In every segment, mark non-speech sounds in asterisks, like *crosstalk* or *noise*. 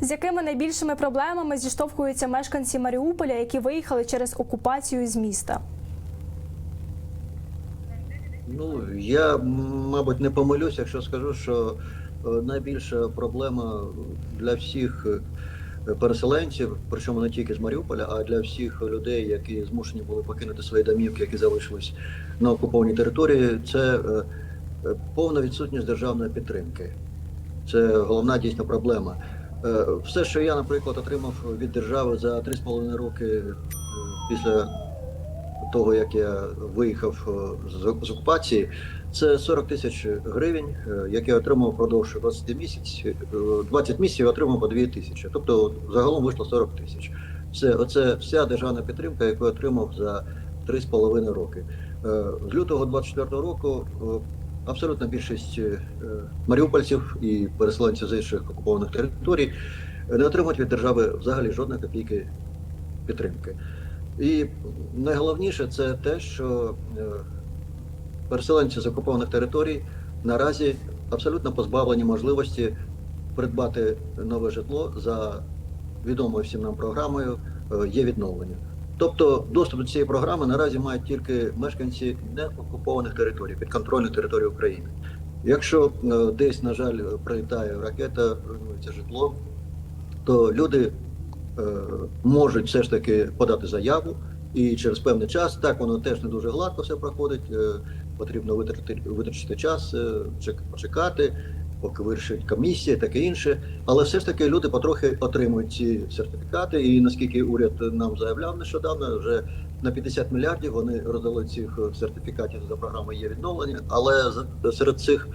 З якими найбільшими проблемами зіштовхуються мешканці Маріуполя, які виїхали через окупацію з міста? Ну, я, мабуть, не помилюсь, якщо скажу, що е, найбільша проблема для всіх е, переселенців, причому не тільки з Маріуполя, а для всіх людей, які змушені були покинути свої домівки, які залишились на окупованій території, це е, повна відсутність державної підтримки. Це головна дійсна проблема. Е, Все, що я, наприклад, отримав від держави за 3,5 роки е, після того, як я виїхав е, з, окупації, це 40 тисяч гривень, які я отримав впродовж 20 місяців. Е, 20 місяців отримав по 2 тисячі. Тобто загалом вийшло 40 тисяч. Це оце вся державна підтримка, яку я отримав за 3,5 роки. З лютого 24 року абсолютна більшість е, маріупольців і переселенців з інших окупованих територій не отримують від держави взагалі жодної копійки підтримки. І найголовніше це те, що е, переселенці з окупованих територій наразі абсолютно позбавлені можливості придбати нове житло за відомою всім нам програмою е, є відновлення. Тобто доступ до цієї програми наразі мають тільки мешканці неокупованих територій, підконтрольних територій України. Якщо е, десь, на жаль, прилітає ракета, руйнується житло, то люди е, можуть все ж таки подати заяву, і через певний час так воно теж не дуже гладко все проходить. е, Потрібно витратити витрачити час, е, поки вирішить комісія, таке інше. Але все ж таки люди потрохи отримують ці сертифікати. І наскільки уряд нам заявляв нещодавно, вже на 50 мільярдів вони роздали цих е, сертифікатів за програмою є відновлення. Але серед цих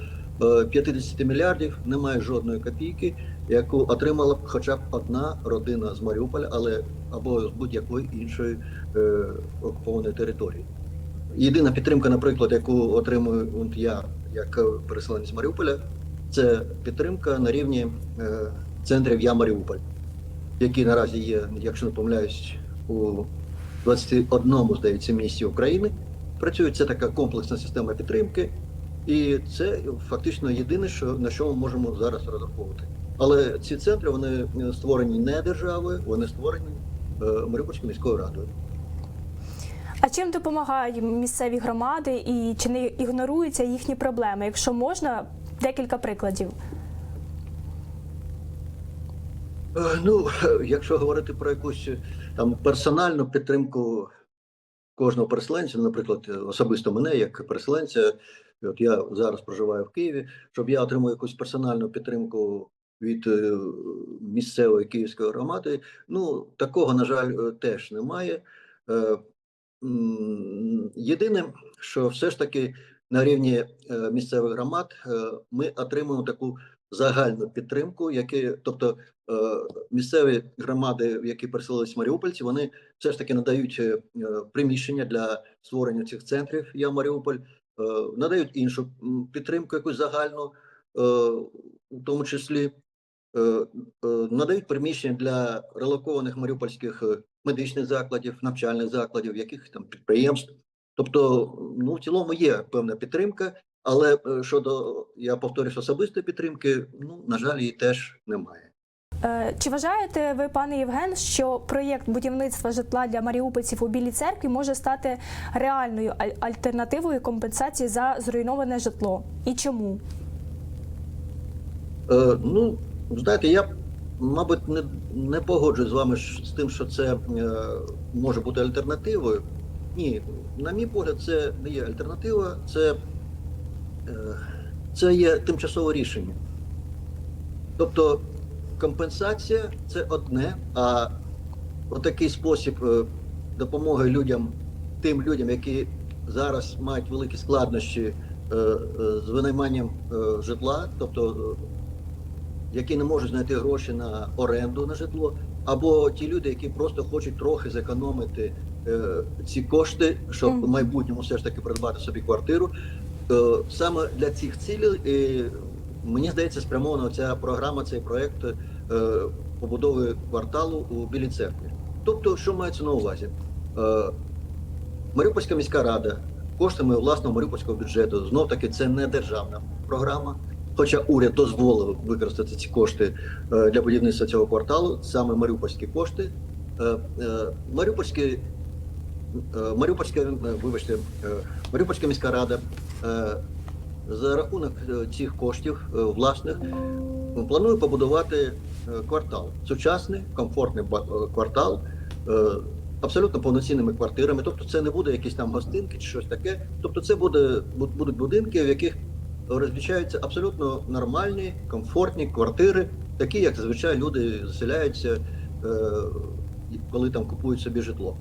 е, 50 мільярдів немає жодної копійки, яку отримала б хоча б одна родина з Маріуполя, але або з будь-якої іншої е, окупованої території. Єдина підтримка, наприклад, яку отримую я як е, переселенець Маріуполя, це підтримка на рівні е, центрів Я Маріуполь, які наразі є, якщо не помиляюсь, у 21 здається місті України. Працює це така комплексна система підтримки, і це фактично єдине, що на що ми можемо зараз розраховувати. Але ці центри вони створені не державою, вони створені е, Маріупольською міською радою. А чим допомагають місцеві громади і чи не ігноруються їхні проблеми? Якщо можна, декілька прикладів. Е, Ну, *laughs* якщо говорити про якусь е, там персональну підтримку кожного переселенця, ну, наприклад, е, особисто мене як переселенця, от я зараз проживаю в Києві, щоб я отримав якусь персональну підтримку від місцевої київської громади, ну такого, на жаль, теж немає. Єдине, що все ж таки на рівні е, місцевих громад е, ми отримуємо таку загальну підтримку, які, тобто е, місцеві громади, які переселились маріупольці, вони все ж таки надають приміщення для створення цих центрів. Я Маріуполь, надають іншу підтримку, якусь загальну, у тому числі надають приміщення для релокованих маріупольських медичних закладів, навчальних закладів, яких там підприємств. Тобто, ну в цілому є певна підтримка, але е, щодо я повторюсь особистої підтримки, ну на жаль, її теж немає. Е, Чи вважаєте ви, пане Євген, що проєкт будівництва житла для маріупольців у Білій церкві може стати реальною аль- альтернативою компенсації за зруйноване житло? І чому? Е, ну, знаєте, я, мабуть, не, не погоджуюсь з вами з тим, що це е, може бути альтернативою. Ні, на мій погляд, це не є альтернатива, це, е, це є тимчасове рішення. Тобто компенсація це одне, а отакий спосіб е, допомоги людям, тим людям, які зараз мають великі складнощі е, з винайманням житла, тобто які не можуть знайти гроші на оренду на житло, або ті люди, які просто хочуть трохи зекономити ці кошти, щоб в майбутньому все ж таки придбати собі квартиру. Е, саме для цих цілей, е, мені здається, спрямована ця програма, цей проект е, побудови кварталу у Білій церкві. Тобто, що мається на увазі? Е, Маріупольська міська рада коштами власного маріупольського бюджету, знов таки це не державна програма. хоча уряд дозволив використати ці кошти е, для будівництва цього кварталу, саме маріупольські кошти. Е, е, Маріупольські, е, Маріупольська, е, вибачте, е, Маріупольська міська рада е, за рахунок е, цих коштів е, власних планує побудувати е, квартал. Сучасний, комфортний е, квартал. е, Абсолютно повноцінними квартирами, тобто це не буде якісь там гостинки чи щось таке. Тобто, це буде будуть будинки, в яких розміщаються абсолютно нормальні, комфортні квартири, такі, як зазвичай люди заселяються, е, коли там купують собі житло.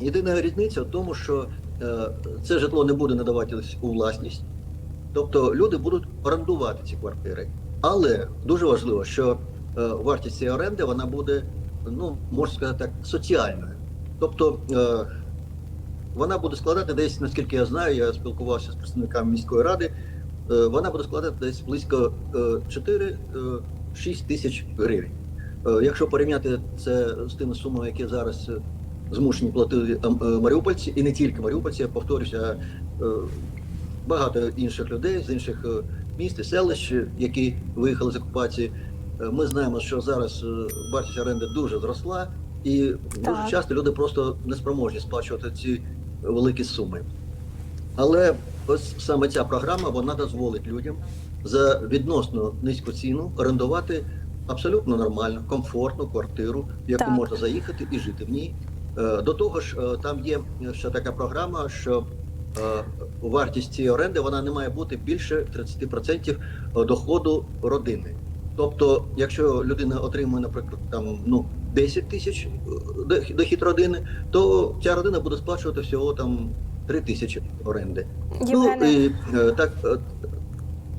Єдина різниця в тому, що е, це житло не буде надаватись у власність, тобто люди будуть орендувати ці квартири. Але дуже важливо, що е, вартість цієї оренди вона буде, ну можна сказати так, соціальною. Тобто е, вона буде складати десь, наскільки я знаю, я спілкувався з представниками міської ради. Вона буде складати десь близько е, 4-6 тисяч гривень. Якщо порівняти це з тими сумами, які зараз змушені платити е, маріупольці, і не тільки маріупольці, я повторюся, е, багато інших людей з інших е, міст і селищ, які виїхали з окупації. Ми знаємо, що зараз вартість оренди дуже зросла, і дуже Так. часто люди просто не спроможні сплачувати ці великі суми. Але ось саме ця програма вона дозволить людям за відносно низьку ціну орендувати абсолютно нормальну, комфортну квартиру, в яку Так. можна заїхати і жити в ній. Е, До того ж, е, там є ще така програма, що е, вартість цієї оренди вона не має бути більше 30% доходу родини. Тобто, якщо людина отримує, наприклад, там ну 10 тисяч дохід- родини, то ця родина буде сплачувати всього там 3 тисячі оренди. Євгене, Ну і так,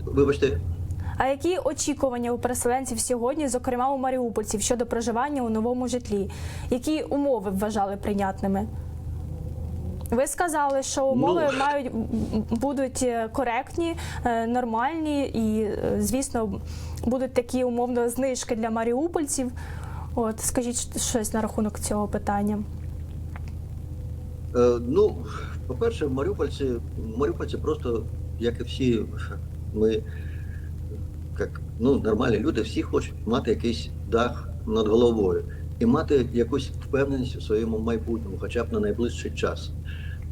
вибачте, а які очікування у переселенців сьогодні, зокрема у маріупольців, щодо проживання у новому житлі? Які умови вважали прийнятними? Ви сказали, що умови Ну. мають будуть е, коректні, е, нормальні, і, е, звісно, будуть такі умовно знижки для маріупольців. От скажіть щось на рахунок цього питання. Е, ну, по-перше, маріупольці, маріупольці просто, як і всі, ми як ну, нормальні люди, всі хочуть мати якийсь дах над головою і мати якусь впевненість у своєму майбутньому, хоча б на найближчий час.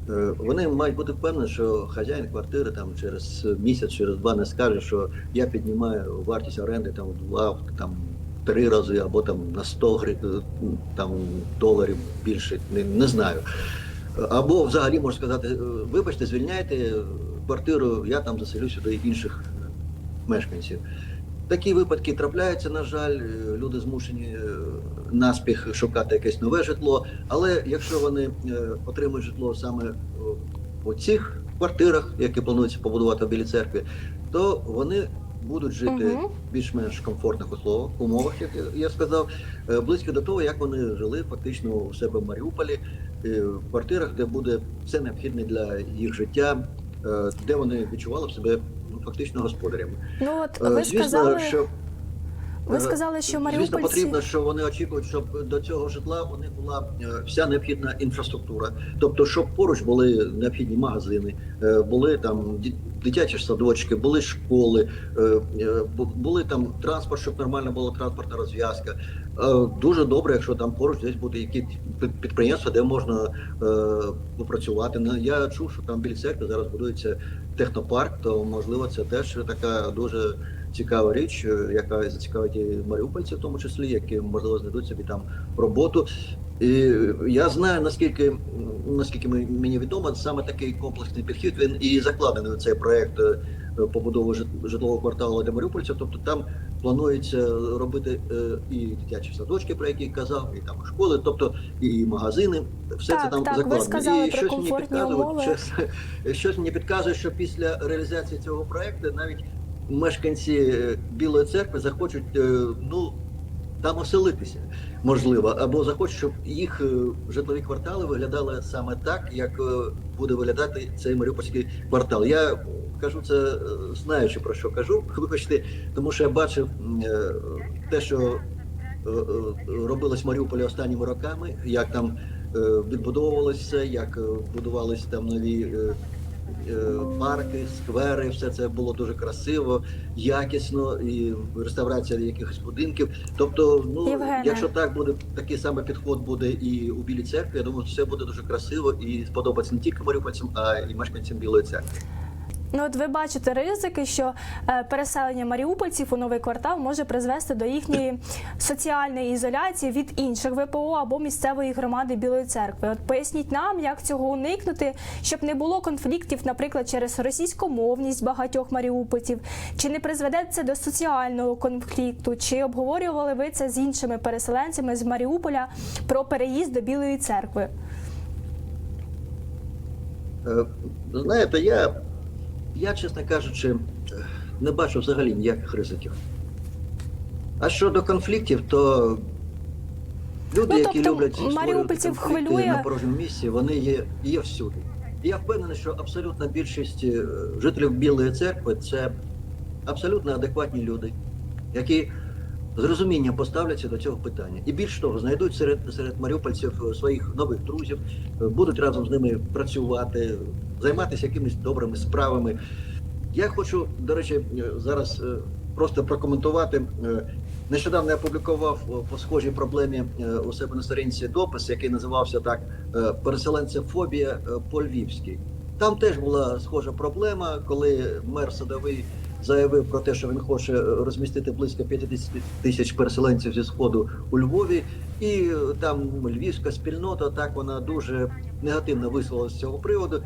Е, Вони мають бути впевнені, що хазяїн квартири там через місяць, через два не скаже, що я піднімаю вартість оренди там в два, там три рази або там на 100 там доларів більше, не, не знаю. Або взагалі можна сказати, е, вибачте, звільняйте квартиру, я там заселю сюди інших е, мешканців. Такі випадки трапляються, на жаль, е, люди змушені е, наспіх шукати якесь нове житло. Але якщо вони е, отримують житло саме у цих квартирах, які планується побудувати в Білій церкві, то вони будуть жити в більш-менш комфортних условах, умовах, як я- сказав, близько до того, як вони жили фактично у себе в Маріуполі, в квартирах, де буде все необхідне для їх життя, де вони відчували себе ну, фактично господарями. Ну от Е, ви Звісно, сказали, що ви е, сказали, що Звісно, потрібно, що вони очікують, щоб до цього житла у них була е, вся необхідна інфраструктура. Тобто, щоб поруч були необхідні магазини, е, були там дитячі садочки, були школи, бу- були там транспорт, щоб нормально була транспортна розв'язка. Дуже добре, якщо там поруч десь буде якісь підприємства, де можна попрацювати. Ну, Я чув, що там біля церкви зараз будується технопарк, то можливо це теж така дуже цікава річ, е, яка зацікавить і маріупольців, в тому числі, які можливо знайдуть собі там роботу. І я знаю наскільки наскільки мені відомо, саме такий комплексний підхід він і закладений у цей проект е, побудови житлового кварталу для маріупольців. Тобто там планується робити е, і дитячі садочки, про які казав, і там школи, тобто і магазини. Все Так, це там так, ви закладено. сказали і про щось мені підказує, щось, щось мені підказує, що після реалізації цього проекту навіть мешканці е, Білої церкви захочуть е, ну там оселитися, можливо, або захочуть, щоб їх е, житлові квартали виглядали саме так, як буде виглядати цей маріупольський квартал. Я кажу це знаючи про що кажу, вибачте, тому що я бачив те, що робилось в Маріуполі останніми роками, як там відбудовувалося як будувалися там нові парки, сквери, все це було дуже красиво, якісно, і реставрація якихось будинків. Тобто, ну Євгене. якщо так буде, такий самий підход буде і у Білій церкві, я думаю, все буде дуже красиво і сподобається не тільки маріупольцям, а й мешканцям Білої церкви. Ну, от ви бачите ризики, що е, переселення маріупольців у новий квартал може призвести до їхньої соціальної ізоляції від інших ВПО або місцевої громади Білої церкви. От поясніть нам, як цього уникнути, щоб не було конфліктів, наприклад, через російськомовність багатьох маріупольців, чи не призведе це до соціального конфлікту, чи обговорювали ви це з іншими переселенцями з Маріуполя про переїзд до Білої церкви? Е, Знаєте, я, я, чесно кажучи, не бачу взагалі ніяких ризиків. А щодо конфліктів, то люди, Ну, які тобто, люблять створювати маріупольців конфлікти хвилює- на порожньому місці, вони є, є всюди. І я впевнений, що абсолютна більшість е, жителів Білої церкви це абсолютно адекватні люди, які з розумінням поставляться до цього питання. І більш того, знайдуть серед, серед маріупольців е, своїх нових друзів, е, будуть разом з ними працювати, займатися якимись добрими справами. Я хочу, до речі, е, зараз просто прокоментувати. Нещодавно я опублікував е, по схожій проблемі у себе на сторінці допис, який називався так Переселенцефобія е, по-львівськи. Там теж була схожа проблема, коли мер садовий заявив про те, що він хоче е, розмістити близько 50 тисяч переселенців зі сходу у Львові, і е, там львівська спільнота так вона дуже негативно висловилася з цього приводу.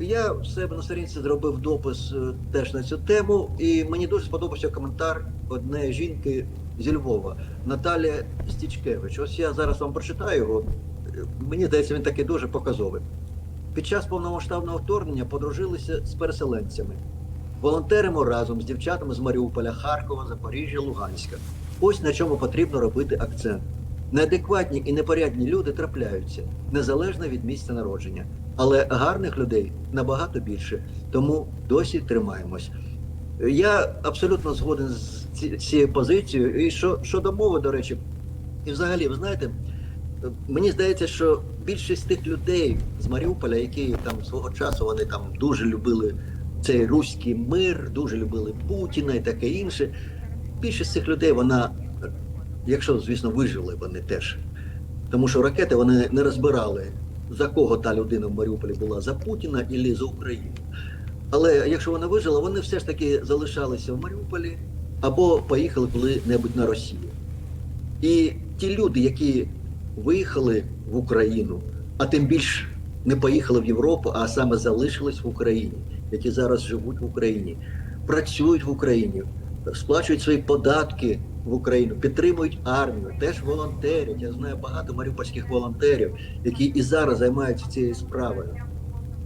Я в себе на сторінці зробив допис е, теж на цю тему, і мені дуже сподобався коментар однієї жінки зі Львова Наталія Стічкевич. Ось я зараз вам прочитаю його. Мені здається, він такий дуже показовий. Під час повномасштабного вторгнення подружилися з переселенцями. Волонтеримо разом з дівчатами з Маріуполя, Харкова, Запоріжжя, Луганська. Ось на чому потрібно робити акцент. Неадекватні і непорядні люди трапляються незалежно від місця народження, але гарних людей набагато більше. Тому досі тримаємось. Я абсолютно згоден з цією позицією. І що щодо мови, до речі, і взагалі, ви знаєте, мені здається, що більшість тих людей з Маріуполя, які там свого часу вони там дуже любили цей руський мир, дуже любили Путіна і таке інше. Більшість цих людей, вона, якщо, звісно, вижили вони теж. Тому що ракети вони не розбирали, за кого та людина в Маріуполі була, за Путіна і за Україну. Але якщо вона вижила, вони все ж таки залишалися в Маріуполі або поїхали коли-небудь на Росію. І ті люди, які виїхали в Україну, а тим більш не поїхали в Європу, а саме залишились в Україні, які зараз живуть в Україні, працюють в Україні, сплачують свої податки в Україну, підтримують армію, теж волонтерять. Я знаю багато маріупольських волонтерів, які і зараз займаються цією справою.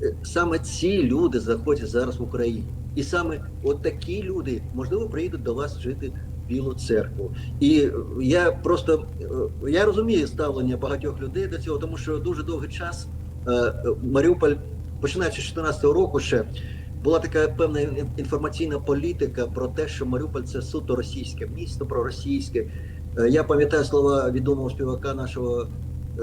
Е, Саме ці люди знаходяться зараз в Україні. І саме от такі люди, можливо, приїдуть до вас жити в Білу церкву. І е, я просто е, я розумію ставлення багатьох людей до цього, тому що дуже довгий час Маріуполь, починаючи з 2014 року, ще була така певна інформаційна політика про те, що Маріуполь це суто російське місто, проросійське. Е, Я пам'ятаю слова відомого співака нашого е,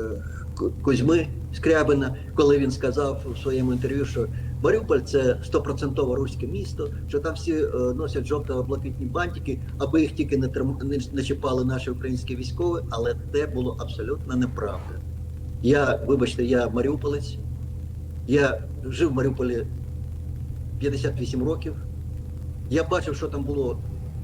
Кузьми Скрябина, коли він сказав у своєму інтерв'ю, що Маріуполь це стопроцентово руське місто, що там всі е, носять жовто-блакитні бантики, аби їх тільки не не чіпали наші українські військові, але це було абсолютно неправда. Я, вибачте, я маріуполець, я жив в Маріуполі 58 років. Я бачив, що там було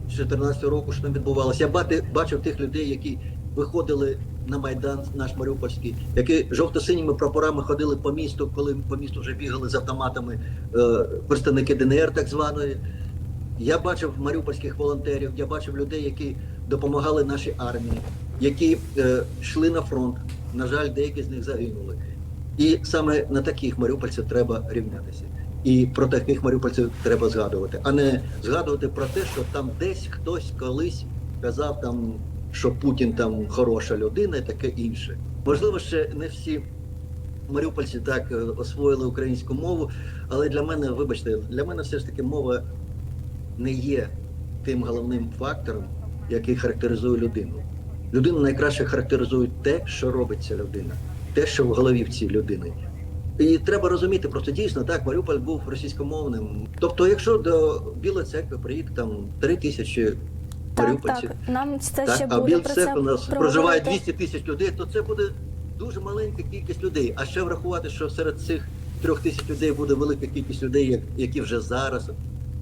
з 14 року, що там відбувалося. Я бачив тих людей, які виходили на Майдан наш Маріупольський, які жовто-синіми прапорами ходили по місту, коли по місту вже бігали з автоматами е, представники ДНР так званої. Я бачив маріупольських волонтерів, я бачив людей, які допомагали нашій армії, які е, йшли на фронт. На жаль, деякі з них загинули. І саме на таких маріупольців треба рівнятися. І про таких маріупольців треба згадувати, а не згадувати про те, що там десь хтось колись казав там, що Путін там хороша людина і таке інше. Можливо, ще не всі маріупольці так е, освоїли українську мову, але для мене, вибачте, для мене все ж таки мова не є тим головним фактором, який характеризує людину. Людину найкраще характеризує те, що робить ця людина, те, що в голові в цій людини. І треба розуміти, просто дійсно так, Маріуполь був російськомовним. Тобто, якщо до Білої церкви приїде там три тисячі Так, маріупольців, так. Нам це так, ще а буде про це у нас проговорювати. проживає 200 тисяч людей, то це буде дуже маленька кількість людей. А ще врахувати, що серед цих трьох тисяч людей буде велика кількість людей, як- які вже зараз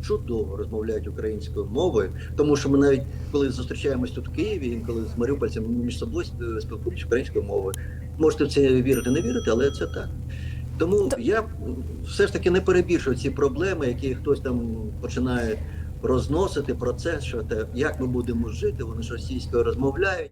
чудово розмовляють українською мовою, тому що ми навіть коли зустрічаємось тут в Києві, інколи з маріупольцями між собою е, спілкуємося українською мовою. Можете в це вірити, не вірити, але це так. Тому То- я все ж таки не перебільшую ці проблеми, які хтось там починає розносити про це, що те, як ми будемо жити, вони ж російською розмовляють.